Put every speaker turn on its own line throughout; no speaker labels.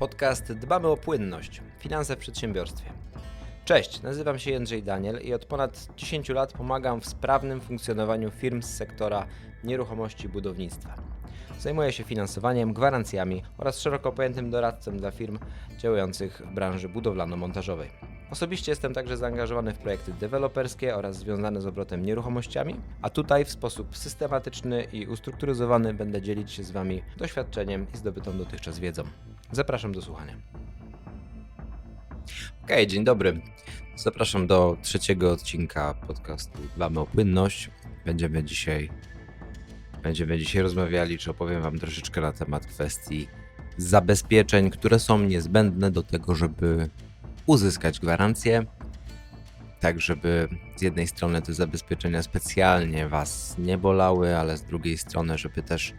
Podcast Dbamy o płynność. Finanse w przedsiębiorstwie. Cześć, nazywam się Jędrzej Daniel i od ponad 10 lat pomagam w sprawnym funkcjonowaniu firm z sektora nieruchomości budownictwa. Zajmuję się finansowaniem, gwarancjami oraz szeroko pojętym doradcą dla firm działających w branży budowlano-montażowej. Osobiście jestem także zaangażowany w projekty deweloperskie oraz związane z obrotem nieruchomościami, a tutaj w sposób systematyczny i ustrukturyzowany będę dzielić się z Wami doświadczeniem i zdobytą dotychczas wiedzą. Zapraszam do słuchania. Okej, dzień dobry. Zapraszam do trzeciego odcinka podcastu Dbamy o płynność. Będziemy dzisiaj, będziemy dzisiaj rozmawiali, czy opowiem Wam troszeczkę na temat kwestii zabezpieczeń, które są niezbędne do tego, żeby uzyskać gwarancję, tak żeby z jednej strony te zabezpieczenia specjalnie Was nie bolały, ale z drugiej strony, żeby też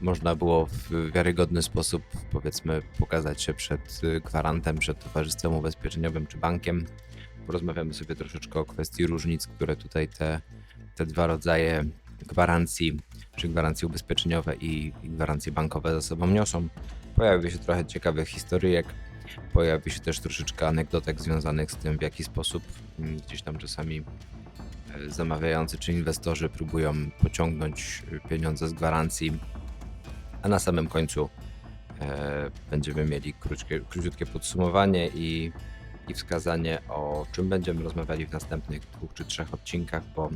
można było w wiarygodny sposób, powiedzmy, pokazać się przed y, gwarantem, przed towarzystwem ubezpieczeniowym czy bankiem. Porozmawiamy sobie troszeczkę o kwestii różnic, które tutaj te, te dwa rodzaje gwarancji, czy gwarancje ubezpieczeniowe i, gwarancje bankowe ze sobą niosą. Pojawi się trochę ciekawych historyjek, pojawi się też troszeczkę anegdotek związanych z tym, w jaki sposób mm, gdzieś tam czasami e, zamawiający czy inwestorzy próbują pociągnąć pieniądze z gwarancji a na samym końcu e, będziemy mieli krótkie, króciutkie podsumowanie i, i wskazanie o czym będziemy rozmawiali w następnych dwóch czy trzech odcinkach, bo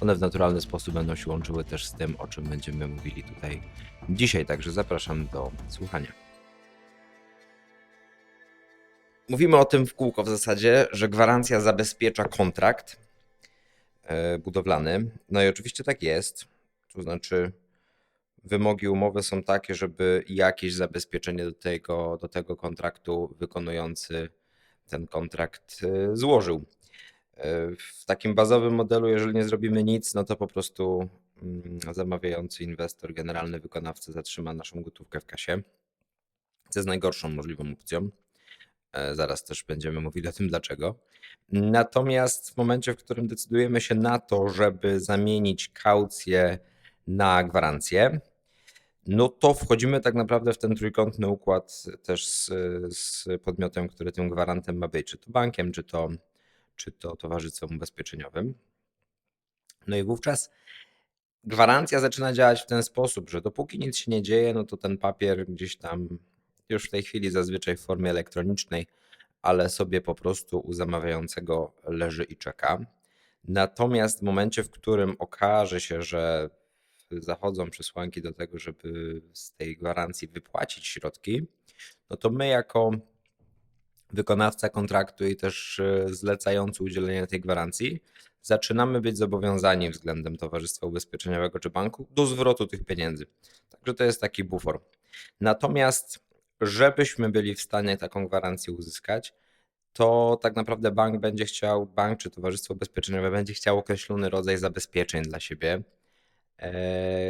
one w naturalny sposób będą się łączyły też z tym, o czym będziemy mówili tutaj dzisiaj. Także zapraszam do słuchania. Mówimy o tym w kółko w zasadzie, że gwarancja zabezpiecza kontrakt e, budowlany. No i oczywiście tak jest. To znaczy, wymogi umowy są takie, żeby jakieś zabezpieczenie do tego, do tego kontraktu wykonujący ten kontrakt e, złożył. E, w takim bazowym modelu, jeżeli nie zrobimy nic, no to po prostu mm, zamawiający inwestor, generalny wykonawca zatrzyma naszą gotówkę w kasie, co jest najgorszą możliwą opcją. E, zaraz też będziemy mówili o tym dlaczego. Natomiast w momencie, w którym decydujemy się na to, żeby zamienić kaucję na gwarancję, no to wchodzimy tak naprawdę w ten trójkątny układ też z, z podmiotem, który tym gwarantem ma być, czy to bankiem, czy to, czy to towarzystwem ubezpieczeniowym. No i wówczas gwarancja zaczyna działać w ten sposób, że dopóki nic się nie dzieje, no to ten papier gdzieś tam już w tej chwili zazwyczaj w formie elektronicznej, ale sobie po prostu u zamawiającego leży i czeka. Natomiast w momencie, w którym okaże się, że zachodzą przesłanki do tego, żeby z tej gwarancji wypłacić środki, no to my jako wykonawca kontraktu i też e, zlecający udzielenie tej gwarancji, zaczynamy być zobowiązani względem Towarzystwa Ubezpieczeniowego czy banku do zwrotu tych pieniędzy. Także to jest taki bufor. Natomiast, żebyśmy byli w stanie taką gwarancję uzyskać, to tak naprawdę bank będzie chciał, bank czy Towarzystwo Ubezpieczeniowe będzie chciał określony rodzaj zabezpieczeń dla siebie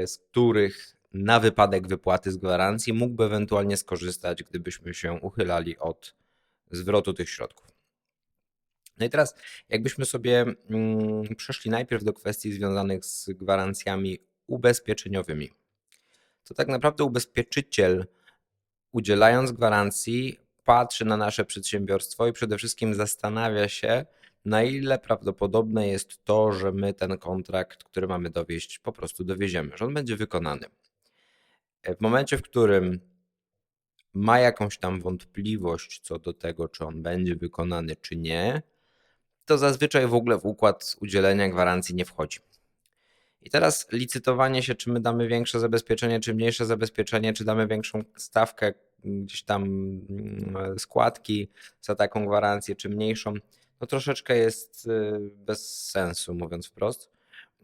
z których na wypadek wypłaty z gwarancji mógłby ewentualnie skorzystać, gdybyśmy się uchylali od zwrotu tych środków. No i teraz, jakbyśmy sobie mm, przeszli najpierw do kwestii związanych z gwarancjami ubezpieczeniowymi, to tak naprawdę ubezpieczyciel, udzielając gwarancji, patrzy na nasze przedsiębiorstwo i przede wszystkim zastanawia się, na ile prawdopodobne jest to, że my ten kontrakt, który mamy dowieść, po prostu dowieziemy, że on będzie wykonany. W momencie, w którym ma jakąś tam wątpliwość co do tego, czy on będzie wykonany, czy nie, to zazwyczaj w ogóle w układ udzielenia gwarancji nie wchodzi. I teraz licytowanie się, czy my damy większe zabezpieczenie, czy mniejsze zabezpieczenie, czy damy większą stawkę gdzieś tam mm, składki za taką gwarancję, czy mniejszą, no troszeczkę jest y, bez sensu, mówiąc wprost.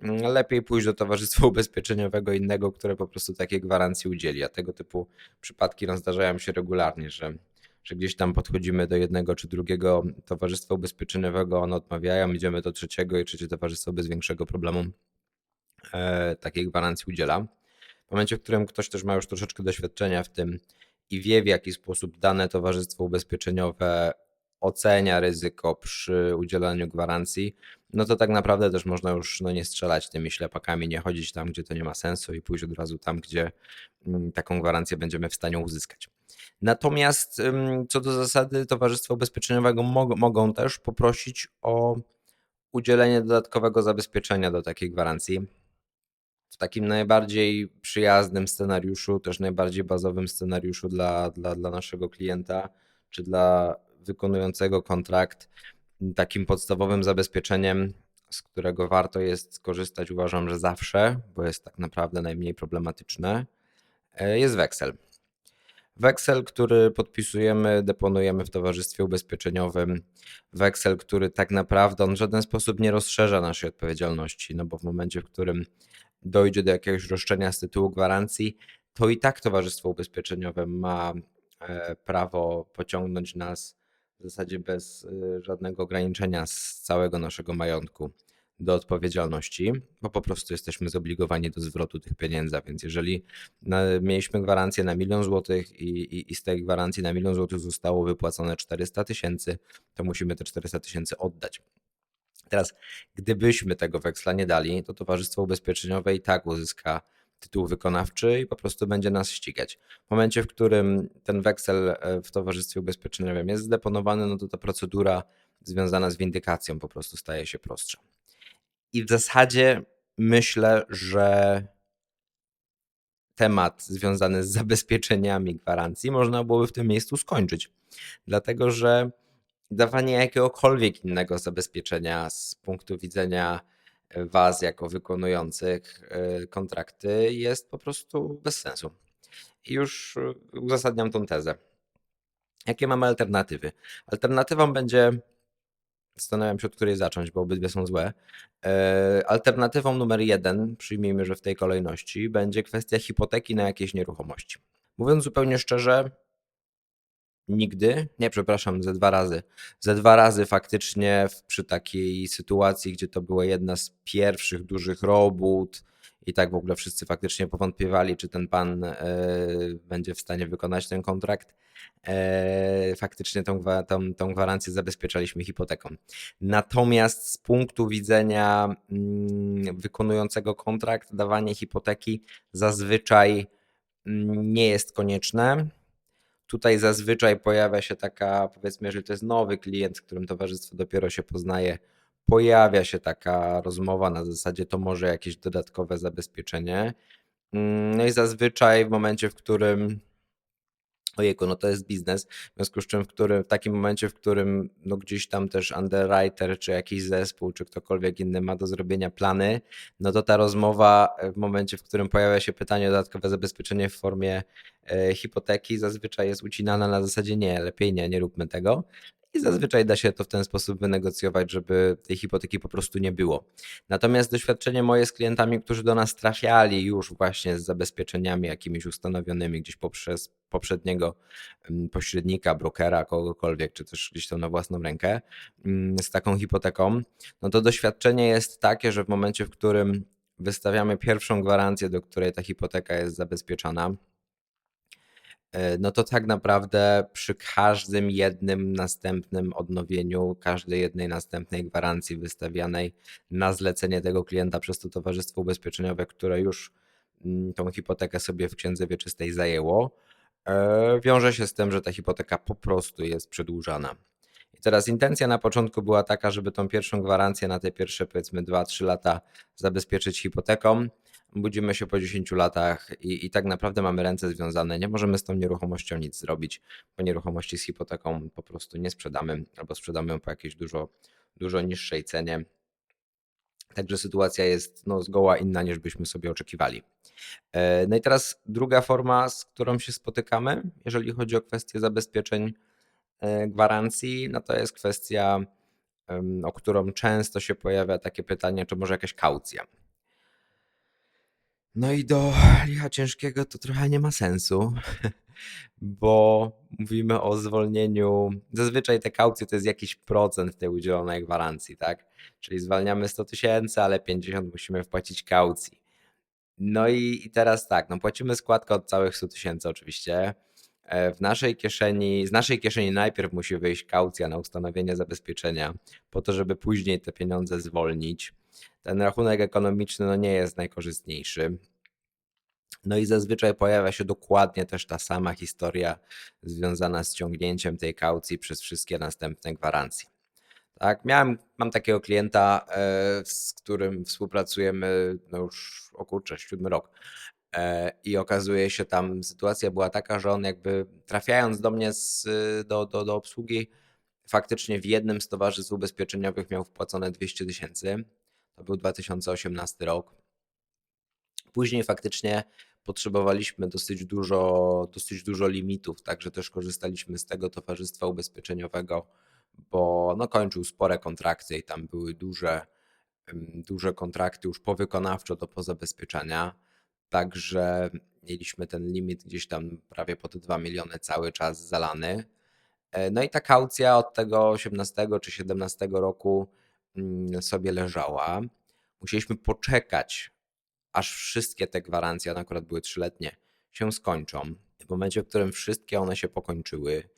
Mm, lepiej pójść do towarzystwa ubezpieczeniowego innego, które po prostu takiej gwarancji udzieli. A tego typu przypadki no, zdarzają się regularnie, że, że gdzieś tam podchodzimy do jednego czy drugiego towarzystwa ubezpieczeniowego, one odmawiają, idziemy do trzeciego i trzecie towarzystwo bez większego problemu e, takiej gwarancji udziela. W momencie, w którym ktoś też ma już troszeczkę doświadczenia w tym i wie, w jaki sposób dane towarzystwo ubezpieczeniowe ocenia ryzyko przy udzielaniu gwarancji, no to tak naprawdę też można już no, nie strzelać tymi ślepakami, nie chodzić tam, gdzie to nie ma sensu i pójść od razu tam, gdzie mm, taką gwarancję będziemy w stanie uzyskać. Natomiast co do zasady, towarzystwo ubezpieczeniowego mog- mogą też poprosić o udzielenie dodatkowego zabezpieczenia do takiej gwarancji. W takim najbardziej przyjaznym scenariuszu, też najbardziej bazowym scenariuszu dla, dla, dla naszego klienta czy dla wykonującego kontrakt, takim podstawowym zabezpieczeniem, z którego warto jest skorzystać, uważam, że zawsze, bo jest tak naprawdę najmniej problematyczne, e, jest weksel. Weksel, który podpisujemy, deponujemy w towarzystwie ubezpieczeniowym. Weksel, który tak naprawdę on w żaden sposób nie rozszerza naszej odpowiedzialności, no bo w momencie, w którym dojdzie do jakiegoś roszczenia z tytułu gwarancji, to i tak towarzystwo ubezpieczeniowe ma e, prawo pociągnąć nas w zasadzie bez e, żadnego ograniczenia z całego naszego majątku do odpowiedzialności, bo po prostu jesteśmy zobligowani do zwrotu tych pieniędzy. Więc jeżeli mieliśmy gwarancję na milion złotych i, i, i z tej gwarancji na milion złotych zostało wypłacone 400 tysięcy, to musimy te 400 tysięcy oddać. Teraz, gdybyśmy tego weksla nie dali, to Towarzystwo Ubezpieczeniowe i tak uzyska tytuł wykonawczy i po prostu będzie nas ścigać. W momencie, w którym ten weksel e, w Towarzystwie Ubezpieczeniowym jest zdeponowany, no to ta procedura związana z windykacją po prostu staje się prostsza. I w zasadzie myślę, że temat związany z zabezpieczeniami gwarancji można byłoby w tym miejscu skończyć. Dlatego, że dawanie jakiegokolwiek innego zabezpieczenia z punktu widzenia Was jako wykonujących e, kontrakty jest po prostu bez sensu. I już e, uzasadniam tą tezę. Jakie mamy alternatywy? Alternatywą będzie Zastanawiam się, od której zacząć, bo obydwie są złe. E, alternatywą numer jeden, przyjmijmy, że w tej kolejności, będzie kwestia hipoteki na jakieś nieruchomości. Mówiąc zupełnie szczerze, nigdy, nie przepraszam, ze dwa razy. Ze dwa razy faktycznie przy takiej sytuacji, gdzie to była jedna z pierwszych dużych robót i tak w ogóle wszyscy faktycznie powątpiewali, czy ten pan e, będzie w stanie wykonać ten kontrakt E, faktycznie tą, tą, tą gwarancję zabezpieczaliśmy hipoteką. Natomiast z punktu widzenia mm, wykonującego kontrakt, dawanie hipoteki zazwyczaj mm, nie jest konieczne. Tutaj zazwyczaj pojawia się taka, powiedzmy, jeżeli to jest nowy klient, z którym towarzystwo dopiero się poznaje, pojawia się taka rozmowa na zasadzie, to może jakieś dodatkowe zabezpieczenie. Mm, no i zazwyczaj w momencie, w którym ojejku, no to jest biznes, w związku z czym w, którym, w takim momencie, w którym no gdzieś tam też underwriter, czy jakiś zespół, czy ktokolwiek inny ma do zrobienia plany, no to ta rozmowa w momencie, w którym pojawia się pytanie o dodatkowe zabezpieczenie w formie e, hipoteki, zazwyczaj jest ucinana na zasadzie nie, lepiej nie, nie róbmy tego i zazwyczaj da się to w ten sposób wynegocjować, żeby tej hipoteki po prostu nie było. Natomiast doświadczenie moje z klientami, którzy do nas trafiali już właśnie z zabezpieczeniami jakimiś ustanowionymi gdzieś poprzez poprzedniego mm, pośrednika, brokera, kogokolwiek, czy też gdzieś tam na własną rękę mm, z taką hipoteką, no to doświadczenie jest takie, że w momencie, w którym wystawiamy pierwszą gwarancję, do której ta hipoteka jest zabezpieczana, no to tak naprawdę przy każdym jednym następnym odnowieniu, każdej jednej następnej gwarancji wystawianej na zlecenie tego klienta przez to towarzystwo ubezpieczeniowe, które już mm, tą hipotekę sobie w księdze wieczystej zajęło, e, wiąże się z tym, że ta hipoteka po prostu jest przedłużana. I teraz intencja na początku była taka, żeby tą pierwszą gwarancję na te pierwsze powiedzmy 2-3 lata zabezpieczyć hipoteką budzimy się po 10 latach i, i tak naprawdę mamy ręce związane. Nie możemy z tą nieruchomością nic zrobić, bo nieruchomości z hipoteką po prostu nie sprzedamy albo sprzedamy ją po jakiejś dużo, dużo niższej cenie. Także sytuacja jest no, zgoła inna niż byśmy sobie oczekiwali. E, no i teraz druga forma, z którą się spotykamy, jeżeli chodzi o kwestię zabezpieczeń e, gwarancji, no to jest kwestia, o którą często się pojawia takie pytanie, czy może jakaś kaucja. No i do licha ciężkiego to trochę nie ma sensu, bo mówimy o zwolnieniu. Zazwyczaj te kaucje to jest jakiś procent tej udzielonej gwarancji, tak? Czyli zwalniamy 100 tysięcy, ale 50 musimy wpłacić kaucji. No i, i teraz tak, no płacimy składkę od całych 100 tysięcy oczywiście. E, w naszej kieszeni, z naszej kieszeni najpierw musi wyjść kaucja na ustanowienie zabezpieczenia, po to, żeby później te pieniądze zwolnić ten rachunek ekonomiczny no nie jest najkorzystniejszy. No i zazwyczaj pojawia się dokładnie też ta sama historia związana z ciągnięciem tej kaucji przez wszystkie następne gwarancje. Tak, miałem, mam takiego klienta, e, z którym współpracujemy no już o kurczę, siódmy rok. E, I okazuje się tam sytuacja była taka, że on jakby trafiając do mnie z, do, do, do obsługi, faktycznie w jednym z towarzystw ubezpieczeniowych miał wpłacone 200 tysięcy. To był 2018 rok. Później faktycznie potrzebowaliśmy dosyć dużo, dosyć dużo limitów, także też korzystaliśmy z tego towarzystwa ubezpieczeniowego, bo no kończył spore kontrakty i tam były duże, duże kontrakty już powykonawczo do pozabezpieczenia. Także mieliśmy ten limit gdzieś tam prawie po te 2 miliony cały czas zalany. E, no i ta kaucja od tego 18 czy 17 roku sobie leżała. Musieliśmy poczekać, aż wszystkie te gwarancje, one akurat były trzyletnie, się skończą. W momencie, w którym wszystkie one się pokończyły,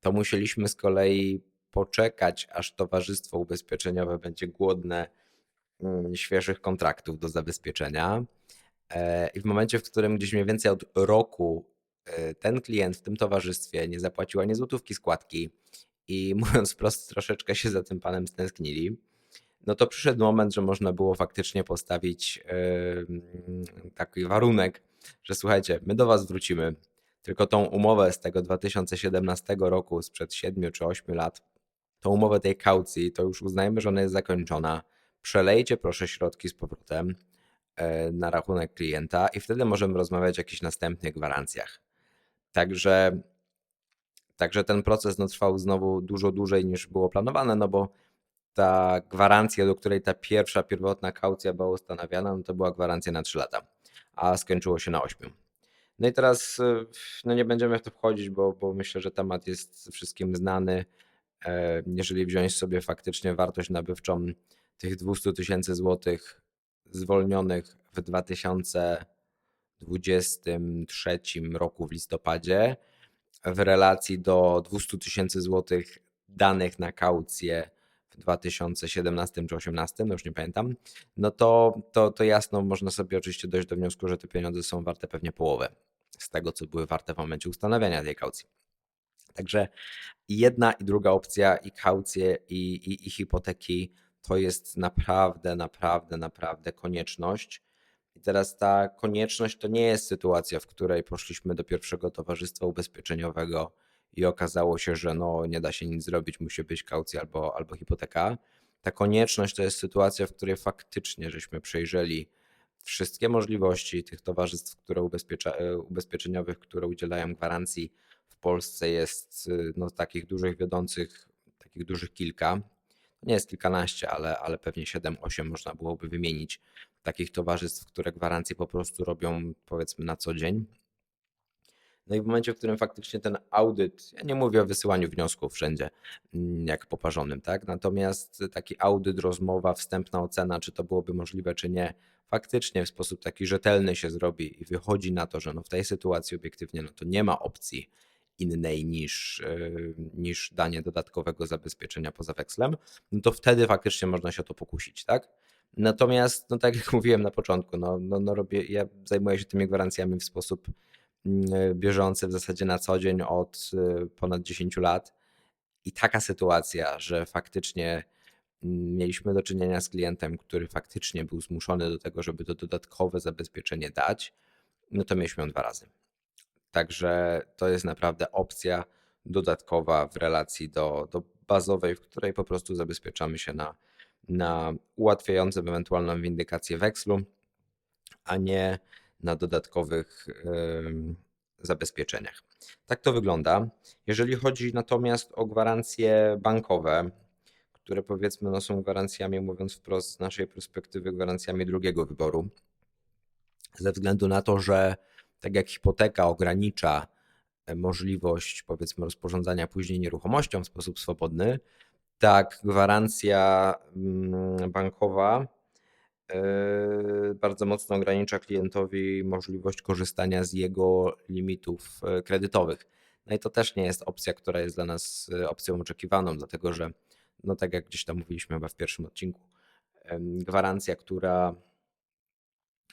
to musieliśmy z kolei poczekać, aż towarzystwo ubezpieczeniowe będzie głodne mm, świeżych kontraktów do zabezpieczenia. E, I w momencie, w którym gdzieś mniej więcej od roku e, ten klient w tym towarzystwie nie zapłacił ani złotówki składki i mówiąc wprost, troszeczkę się za tym panem stęsknili, no to przyszedł moment, że można było faktycznie postawić taki warunek, że słuchajcie, my do was wrócimy, tylko tą umowę z tego 2017 roku, sprzed 7 czy 8 lat, tą umowę tej kaucji, to już uznajmy, że ona jest zakończona. Przelejcie proszę środki z powrotem e, na rachunek klienta i wtedy możemy rozmawiać o jakichś następnych gwarancjach. Także, także ten proces no, trwał znowu dużo dłużej niż było planowane, no bo ta gwarancja, do której ta pierwsza, pierwotna kaucja była ustanawiana, no to była gwarancja na 3 lata, a skończyło się na 8. No i teraz e, no nie będziemy w to wchodzić, bo, bo myślę, że temat jest wszystkim znany. E, jeżeli wziąć sobie faktycznie wartość nabywczą tych 200 tysięcy złotych zwolnionych w 2023 roku w listopadzie w relacji do 200 tysięcy złotych danych na kaucję 2017 czy 2018, no już nie pamiętam, no to, to, to jasno można sobie oczywiście dojść do wniosku, że te pieniądze są warte pewnie połowę z tego, co były warte w momencie ustanawiania tej kaucji. Także jedna i druga opcja, i kaucje, i, i, i hipoteki, to jest naprawdę, naprawdę, naprawdę konieczność. I teraz ta konieczność to nie jest sytuacja, w której poszliśmy do pierwszego towarzystwa ubezpieczeniowego i okazało się, że no, nie da się nic zrobić, musi być kaucja albo, albo hipoteka. Ta konieczność to jest sytuacja, w której faktycznie żeśmy przejrzeli wszystkie możliwości tych towarzystw które ubezpiecza, e, ubezpieczeniowych, które udzielają gwarancji w Polsce jest y, no, takich dużych wiodących, takich dużych kilka. Nie jest kilkanaście, ale, ale pewnie 7-8 można byłoby wymienić takich towarzystw, które gwarancje po prostu robią powiedzmy na co dzień. No i w momencie, w którym faktycznie ten audyt, ja nie mówię o wysyłaniu wniosków wszędzie, mm, jak poparzonym, tak? Natomiast taki audyt, rozmowa, wstępna ocena, czy to byłoby możliwe, czy nie, faktycznie w sposób taki rzetelny się zrobi i wychodzi na to, że no w tej sytuacji obiektywnie no to nie ma opcji innej niż, yy, niż danie dodatkowego zabezpieczenia poza wekslem, no to wtedy faktycznie można się o to pokusić, tak? Natomiast, no tak jak mówiłem na początku, no, no, no robię, ja zajmuję się tymi gwarancjami w sposób bieżący, w zasadzie na co dzień od y, ponad 10 lat. I taka sytuacja, że faktycznie mm, mieliśmy do czynienia z klientem, który faktycznie był zmuszony do tego, żeby to dodatkowe zabezpieczenie dać, no to mieliśmy ją dwa razy. Także to jest naprawdę opcja dodatkowa w relacji do, do bazowej, w której po prostu zabezpieczamy się na, na ułatwiające ewentualną windykację wekslu, a nie na dodatkowych zabezpieczeniach. Tak to wygląda. Jeżeli chodzi natomiast o gwarancje bankowe, które powiedzmy no są gwarancjami, mówiąc wprost z naszej perspektywy, gwarancjami drugiego wyboru, ze względu na to, że tak jak hipoteka ogranicza e, możliwość powiedzmy rozporządzania później nieruchomością w sposób swobodny, tak gwarancja mm, bankowa bardzo mocno ogranicza klientowi możliwość korzystania z jego limitów e, kredytowych. No i to też nie jest opcja, która jest dla nas opcją oczekiwaną, dlatego że, no tak jak gdzieś tam mówiliśmy chyba w pierwszym odcinku, gwarancja, która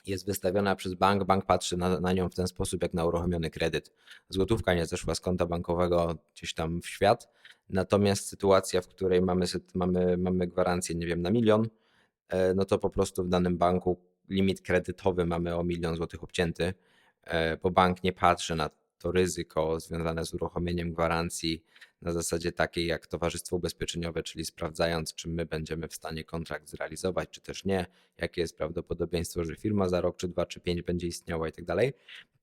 jest wystawiona przez bank, bank patrzy na, na nią w ten sposób, jak na uruchomiony kredyt. Złotówka nie zeszła z konta bankowego gdzieś tam w świat, natomiast sytuacja, w której mamy, mamy, mamy gwarancję, nie wiem, na milion, e, no to po prostu w danym banku limit kredytowy mamy o milion złotych obcięty, e, bo bank nie patrzy na to ryzyko związane z uruchomieniem gwarancji na zasadzie takiej jak towarzystwo ubezpieczeniowe, czyli sprawdzając, czy my będziemy w stanie kontrakt zrealizować, czy też nie, jakie jest prawdopodobieństwo, że firma za rok, czy dwa, czy pięć będzie istniała i tak dalej.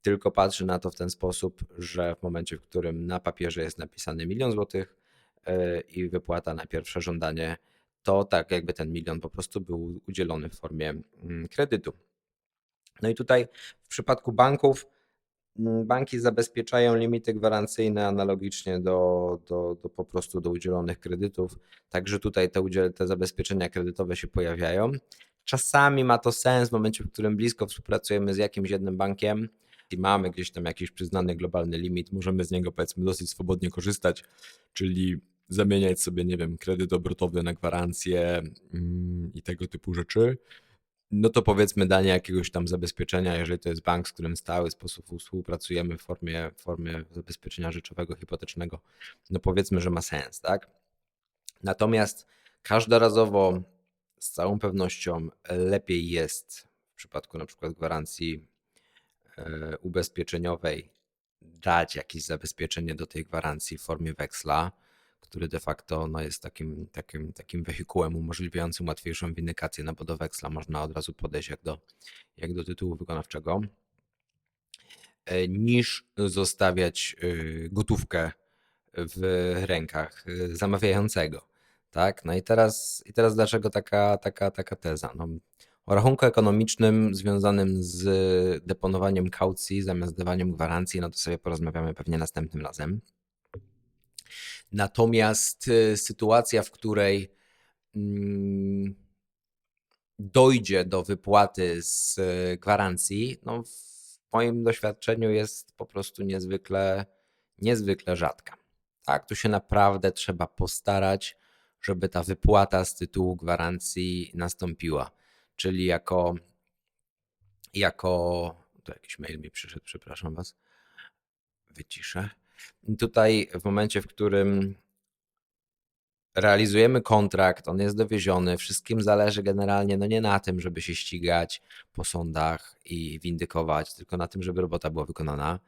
Tylko patrzy na to w ten sposób, że w momencie, w którym na papierze jest napisany milion złotych e, i wypłata na pierwsze żądanie, to tak jakby ten milion po prostu był udzielony w formie mm, kredytu. No i tutaj w przypadku banków Mm, banki zabezpieczają limity gwarancyjne analogicznie do, do, do po prostu do udzielonych kredytów, także tutaj te, udziel, te zabezpieczenia kredytowe się pojawiają. Czasami ma to sens w momencie, w którym blisko współpracujemy z jakimś jednym bankiem i mamy gdzieś tam jakiś przyznany globalny limit, możemy z niego powiedzmy dosyć swobodnie korzystać, czyli zamieniać sobie, nie wiem, kredyt obrotowy na gwarancję mm, i tego typu rzeczy no to powiedzmy danie jakiegoś tam zabezpieczenia, jeżeli to jest bank, z którym stały sposób współpracujemy w formie, w formie zabezpieczenia rzeczowego, hipotecznego, no powiedzmy, że ma sens, tak? Natomiast każdorazowo z całą pewnością lepiej jest w przypadku na przykład gwarancji e, ubezpieczeniowej dać jakieś zabezpieczenie do tej gwarancji w formie weksla, który de facto no, jest takim, takim, takim wehikułem umożliwiającym łatwiejszą windykację na weksla. Można od razu podejść jak do, jak do tytułu wykonawczego, e, niż zostawiać y, gotówkę w rękach y, zamawiającego. Tak? No i teraz, i teraz dlaczego taka, taka, taka teza? No, o rachunku ekonomicznym związanym z deponowaniem kaucji zamiast dawaniem gwarancji, no to sobie porozmawiamy pewnie następnym razem. Natomiast y, sytuacja, w której mm, dojdzie do wypłaty z y, gwarancji, no w moim doświadczeniu jest po prostu niezwykle, niezwykle rzadka. Tak, tu się naprawdę trzeba postarać, żeby ta wypłata z tytułu gwarancji nastąpiła. Czyli jako, jako, tu jakiś mail mi przyszedł, przepraszam Was, wyciszę Tutaj w momencie, w którym realizujemy kontrakt, on jest dowieziony, wszystkim zależy generalnie no nie na tym, żeby się ścigać po sądach i windykować, tylko na tym, żeby robota była wykonana.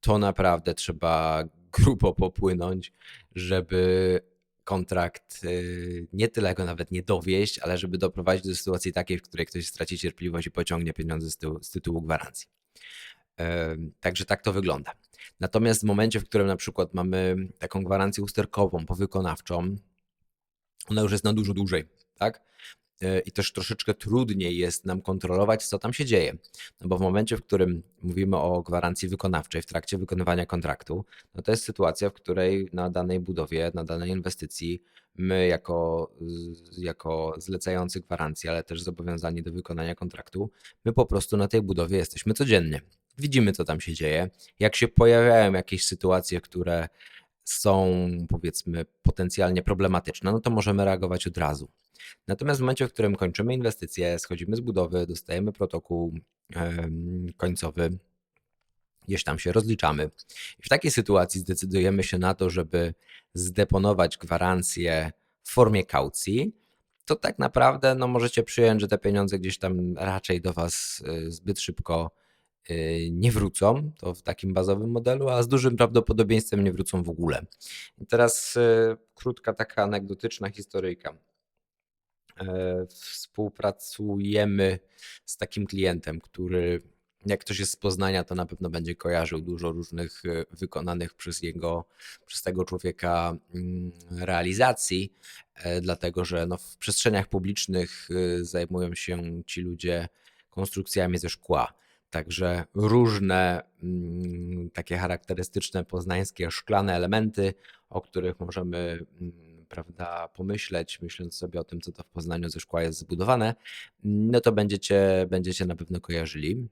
To naprawdę trzeba grubo popłynąć, żeby kontrakt y, nie tyle go nawet nie dowieść, ale żeby doprowadzić do sytuacji takiej, w której ktoś straci cierpliwość i pociągnie pieniądze z z tytułu gwarancji. Także tak to wygląda. Natomiast w momencie, w którym na przykład mamy taką gwarancję usterkową, powykonawczą, ona już jest na dużo dłużej, tak? E, I też troszeczkę trudniej jest nam kontrolować, co tam się dzieje. No bo w momencie, w którym mówimy o gwarancji wykonawczej w trakcie wykonywania kontraktu, no to jest sytuacja, w której na danej budowie, na danej inwestycji, my jako, jako zlecający gwarancję, ale też zobowiązani do wykonania kontraktu, my po prostu na tej budowie jesteśmy codziennie widzimy, co tam się dzieje. Jak się pojawiają jakieś sytuacje, które są powiedzmy potencjalnie problematyczne, no to możemy reagować od razu. Natomiast w momencie, w którym kończymy inwestycje, schodzimy z budowy, dostajemy protokół końcowy, gdzieś tam się rozliczamy. I w takiej sytuacji zdecydujemy się na to, żeby zdeponować gwarancję w formie kaucji, to tak naprawdę no, możecie przyjąć, że te pieniądze gdzieś tam raczej do Was y, zbyt szybko nie wrócą, to w takim bazowym modelu, a z dużym prawdopodobieństwem nie wrócą w ogóle. I teraz y, krótka taka anegdotyczna historyjka. E, współpracujemy z takim klientem, który jak ktoś jest z Poznania, to na pewno będzie kojarzył dużo różnych y, wykonanych przez jego, przez tego człowieka mm, realizacji, dlatego że no w przestrzeniach publicznych zajmują się ci ludzie konstrukcjami ze szkła. Także różne mm, takie charakterystyczne poznańskie szklane elementy, o których możemy mm, prawda, pomyśleć, myśląc sobie o tym, co to w Poznaniu ze szkła jest zbudowane, no to będziecie, będziecie na pewno kojarzyli.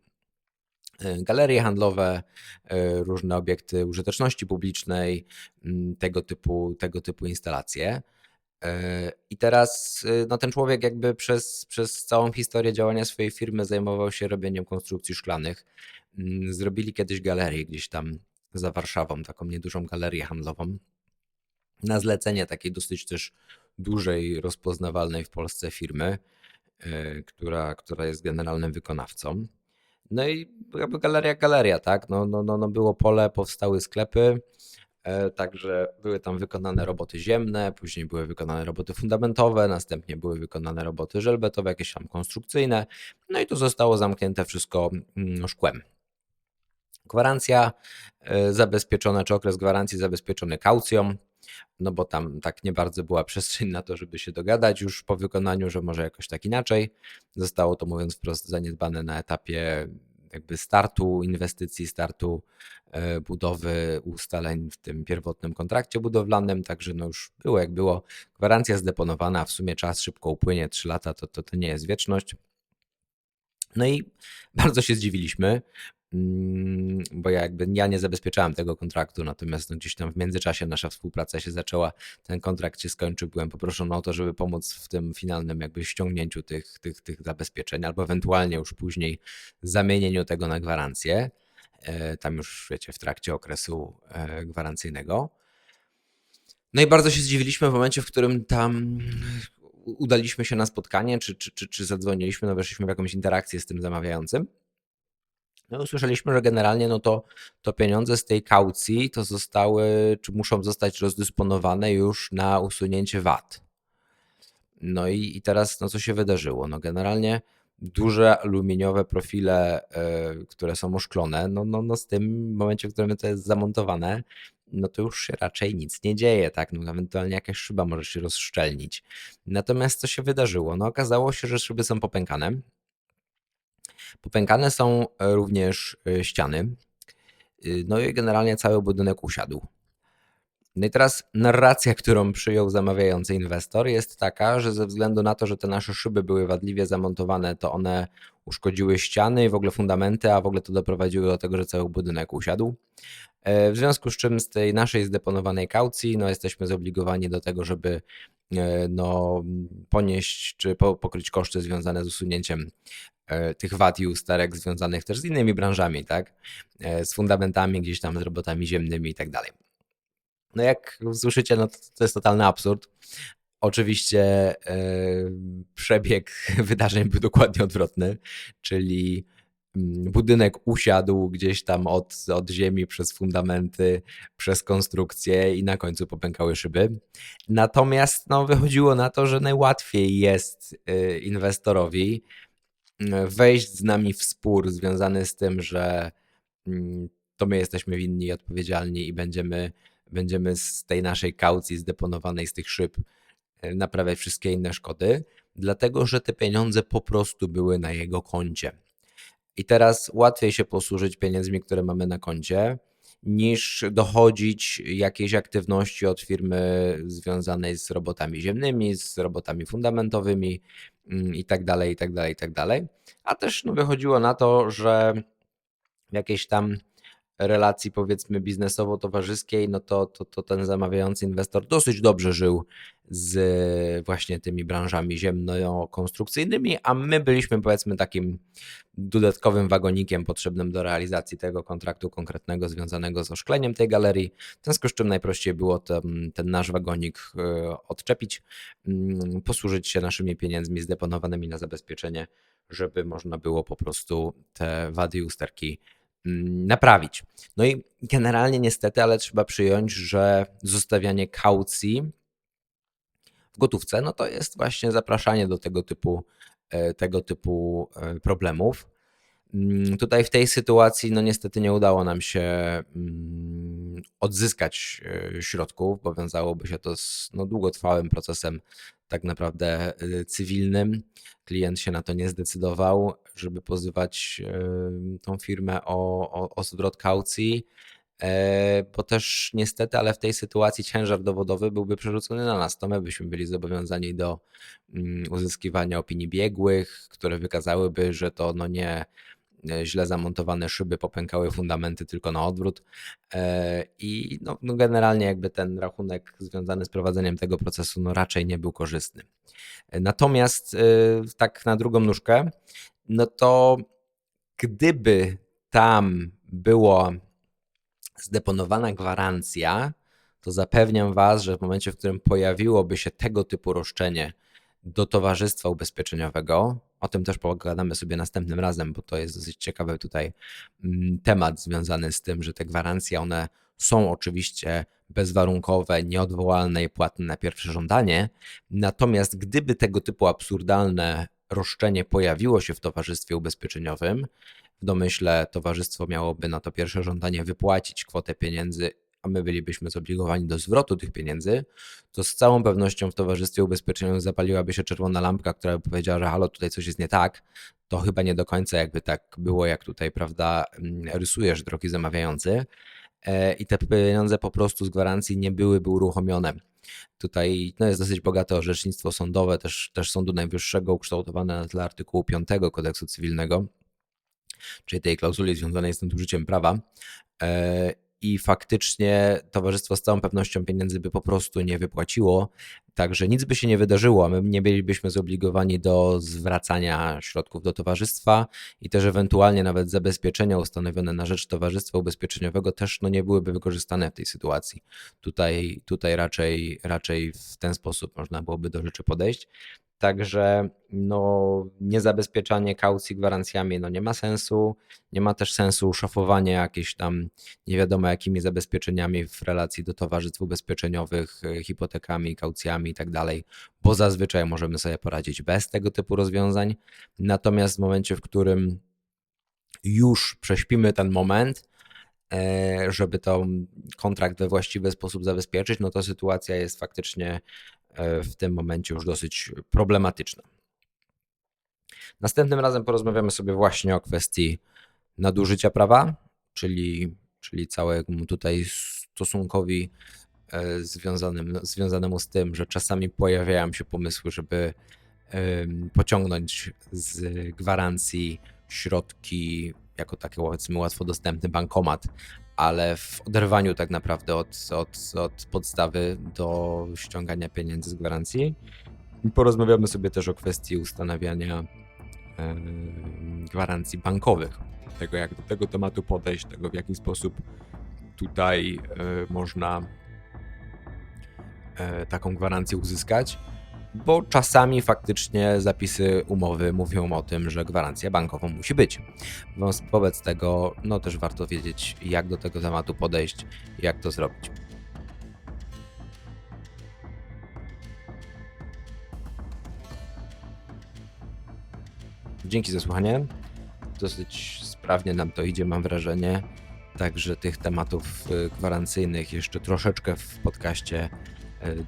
E, galerie handlowe, e, różne obiekty użyteczności publicznej, mm, tego typu, tego typu instalacje. E, I teraz y, no ten człowiek jakby przez, przez całą historię działania swojej firmy zajmował się robieniem konstrukcji szklanych. Mm, Zrobili kiedyś galerię gdzieś tam za Warszawą, taką niedużą galerię handlową. Na zlecenie takiej dosyć też dużej, rozpoznawalnej w Polsce firmy, e, która, która jest generalnym wykonawcą. No i jakby galeria, galeria, tak? No, no, no, no było pole, powstały sklepy, także były tam wykonane roboty ziemne, później były wykonane roboty fundamentowe, następnie były wykonane roboty żelbetowe, jakieś tam konstrukcyjne, no i to zostało zamknięte wszystko mm, szkłem. Gwarancja e, zabezpieczona, czy okres gwarancji zabezpieczony kaucją, no bo tam tak nie bardzo była przestrzeń na to, żeby się dogadać już po wykonaniu, że może jakoś tak inaczej. Zostało to, mówiąc wprost, zaniedbane na etapie jakby startu inwestycji, startu e, budowy ustaleń w tym pierwotnym kontrakcie budowlanym, także no już było jak było. Gwarancja zdeponowana, w sumie czas szybko upłynie, 3 lata to, to, to nie jest wieczność. No i bardzo się zdziwiliśmy, mm, bo ja jakby ja nie zabezpieczałem tego kontraktu, natomiast no gdzieś tam w międzyczasie nasza współpraca się zaczęła, ten kontrakt się skończył, byłem poproszony o to, żeby pomóc w tym finalnym jakby ściągnięciu tych, tych, tych zabezpieczeń, albo ewentualnie już później zamienieniu tego na gwarancję, e, tam już wiecie, w trakcie okresu e, gwarancyjnego. No i bardzo się zdziwiliśmy w momencie, w którym tam udaliśmy się na spotkanie, czy, czy, czy, czy zadzwoniliśmy, no weszliśmy w jakąś interakcję z tym zamawiającym. No usłyszeliśmy, że generalnie no to, to pieniądze z tej kaucji to zostały, czy muszą zostać rozdysponowane już na usunięcie VAT. No i, i teraz no co się wydarzyło? No generalnie duże aluminiowe profile, y, które są oszklone, no, no, no z tym momencie, w którym to jest zamontowane, no to już się raczej nic nie dzieje, tak? No ewentualnie jakaś szyba może się rozszczelnić. Natomiast co się wydarzyło? No okazało się, że szyby są popękane. Popękane są również y, ściany. Y, No i generalnie cały budynek usiadł. No i teraz narracja, którą przyjął zamawiający inwestor, jest taka, że ze względu na to, że te nasze szyby były wadliwie zamontowane, to one uszkodziły ściany i w ogóle fundamenty, a w ogóle to doprowadziło do tego, że cały budynek usiadł. E, W związku z czym z tej naszej zdeponowanej kaucji, no jesteśmy zobligowani do tego, żeby e, no, ponieść czy po, pokryć koszty związane z usunięciem e, tych wad i usterek związanych też z innymi branżami, tak? Z fundamentami, gdzieś tam z robotami ziemnymi i tak dalej. No jak słyszycie, no to, to jest totalny absurd. Oczywiście e, przebieg wydarzeń był dokładnie odwrotny, czyli mm, budynek usiadł gdzieś tam od, od ziemi przez fundamenty, przez konstrukcję i na końcu popękały szyby. Natomiast no, wychodziło na to, że najłatwiej jest e, inwestorowi e, wejść z nami w spór związany z tym, że mm, to my jesteśmy winni i odpowiedzialni i będziemy, będziemy z tej naszej kaucji zdeponowanej z tych szyb e, naprawiać wszystkie inne szkody, dlatego że te pieniądze po prostu były na jego koncie. I teraz łatwiej się posłużyć pieniędzmi, które mamy na koncie, niż dochodzić jakiejś aktywności od firmy związanej z robotami ziemnymi, z robotami fundamentowymi mm, i tak dalej, i tak dalej, i tak dalej. A też no, wychodziło na to, że w jakiejś tam relacji powiedzmy biznesowo-towarzyskiej, no to, to, to ten zamawiający inwestor dosyć dobrze żył z właśnie tymi branżami ziemno-konstrukcyjnymi, a my byliśmy powiedzmy takim dodatkowym wagonikiem potrzebnym do realizacji tego kontraktu konkretnego związanego z oszkleniem tej galerii. W związku z czym najprościej było ten, ten nasz wagonik e, odczepić, mm, posłużyć się naszymi pieniędzmi zdeponowanymi na zabezpieczenie, żeby można było po prostu te wady i usterki naprawić. No i generalnie niestety, ale trzeba przyjąć, że zostawianie kaucji w gotówce, no to jest właśnie zapraszanie do tego typu, e, tego typu e, problemów. Mm, Tutaj w tej sytuacji, no niestety nie udało nam się mm, odzyskać e, środków, bo wiązałoby się to z no, długotrwałym procesem tak naprawdę e, cywilnym. Klient się na to nie zdecydował, żeby pozywać e, tą firmę o, o, o zwrot kaucji, bo też niestety, ale w tej sytuacji ciężar dowodowy byłby przerzucony na nas. To my byśmy byli zobowiązani do mm, uzyskiwania opinii biegłych, które wykazałyby, że to no nie źle zamontowane szyby, popękały fundamenty tylko na odwrót e, i no, no generalnie jakby ten rachunek związany z prowadzeniem tego procesu no raczej nie był korzystny. Natomiast e, tak na drugą nóżkę, no to gdyby tam była zdeponowana gwarancja, to zapewniam Was, że w momencie, w którym pojawiłoby się tego typu roszczenie do towarzystwa ubezpieczeniowego, o tym też pogadamy sobie następnym razem, bo to jest dosyć ciekawy tutaj mm, temat związany z tym, że te gwarancje, one są oczywiście bezwarunkowe, nieodwołalne i płatne na pierwsze żądanie. Natomiast gdyby tego typu absurdalne roszczenie pojawiło się w towarzystwie ubezpieczeniowym, w domyśle towarzystwo miałoby na to pierwsze żądanie wypłacić kwotę pieniędzy, a my bylibyśmy zobligowani do zwrotu tych pieniędzy, to z całą pewnością w towarzystwie ubezpieczeniowym zapaliłaby się czerwona lampka, która by powiedziała, że halo, tutaj coś jest nie tak. To chyba nie do końca jakby tak było, jak tutaj, prawda, mm, rysujesz, drogi zamawiający. E, I te pieniądze po prostu z gwarancji nie byłyby uruchomione. Tutaj no jest dosyć bogate orzecznictwo sądowe, też, też Sądu Najwyższego, ukształtowane na tle artykułu 5 kodeksu cywilnego, czyli tej klauzuli związanej z nadużyciem prawa. I faktycznie towarzystwo z całą pewnością pieniędzy by po prostu nie wypłaciło, także nic by się nie wydarzyło. My nie bylibyśmy zobligowani do zwracania środków do towarzystwa i też ewentualnie nawet zabezpieczenia ustanowione na rzecz towarzystwa ubezpieczeniowego też no, nie byłyby wykorzystane w tej sytuacji. Tutaj, tutaj raczej, raczej w ten sposób można byłoby do rzeczy podejść. Także no, niezabezpieczanie kaucji gwarancjami no, nie ma sensu. Nie ma też sensu szafowanie jakieś tam nie wiadomo jakimi zabezpieczeniami w relacji do towarzystw ubezpieczeniowych, y, hipotekami, kaucjami i tak bo zazwyczaj możemy sobie poradzić bez tego typu rozwiązań. Natomiast w momencie, w którym już prześpimy ten moment, e, żeby to kontrakt we właściwy sposób zabezpieczyć, no to sytuacja jest faktycznie E, w tym momencie już dosyć problematyczna. Następnym razem porozmawiamy sobie właśnie o kwestii nadużycia prawa, czyli, czyli całemu tutaj stosunkowi e, związanym, związanemu z tym, że czasami pojawiają się pomysły, żeby pociągnąć z gwarancji środki jako taki powiedzmy łatwo dostępny bankomat, ale w oderwaniu tak naprawdę od, od, od podstawy do ściągania pieniędzy z gwarancji. I porozmawiamy sobie też o kwestii ustanawiania e, gwarancji bankowych. Tego, jak do tego tematu podejść, tego, w jaki sposób tutaj e, można e, taką gwarancję uzyskać bo czasami faktycznie zapisy umowy mówią o tym, że gwarancja bankowa musi być. Wobec tego no też warto wiedzieć, jak do tego tematu podejść, jak to zrobić. Dzięki za słuchanie. Dosyć sprawnie nam to idzie, mam wrażenie. Także tych tematów y, gwarancyjnych jeszcze troszeczkę w podcaście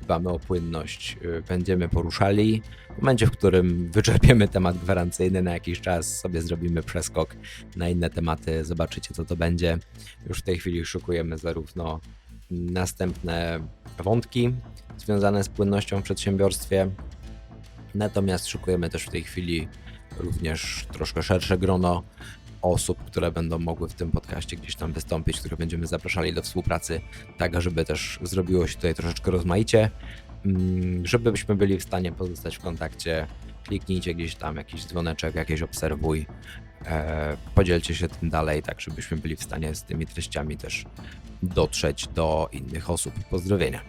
dbamy o płynność, e, będziemy poruszali. W momencie, w którym wyczerpiemy temat gwarancyjny na jakiś czas, sobie zrobimy przeskok na inne tematy, zobaczycie co to będzie. Już w tej chwili szukujemy zarówno następne wątki związane z płynnością w przedsiębiorstwie, natomiast szukujemy też w tej chwili również troszkę szersze grono osób, które będą mogły w tym podcaście gdzieś tam wystąpić, które będziemy zapraszali do współpracy, tak żeby też zrobiło się tutaj troszeczkę rozmaicie, mm, żebyśmy byli w stanie pozostać w kontakcie. Kliknijcie gdzieś tam jakiś dzwoneczek, jakieś obserwuj, e, podzielcie się tym dalej, tak żebyśmy byli w stanie z tymi treściami też dotrzeć do innych osób. Pozdrowienia.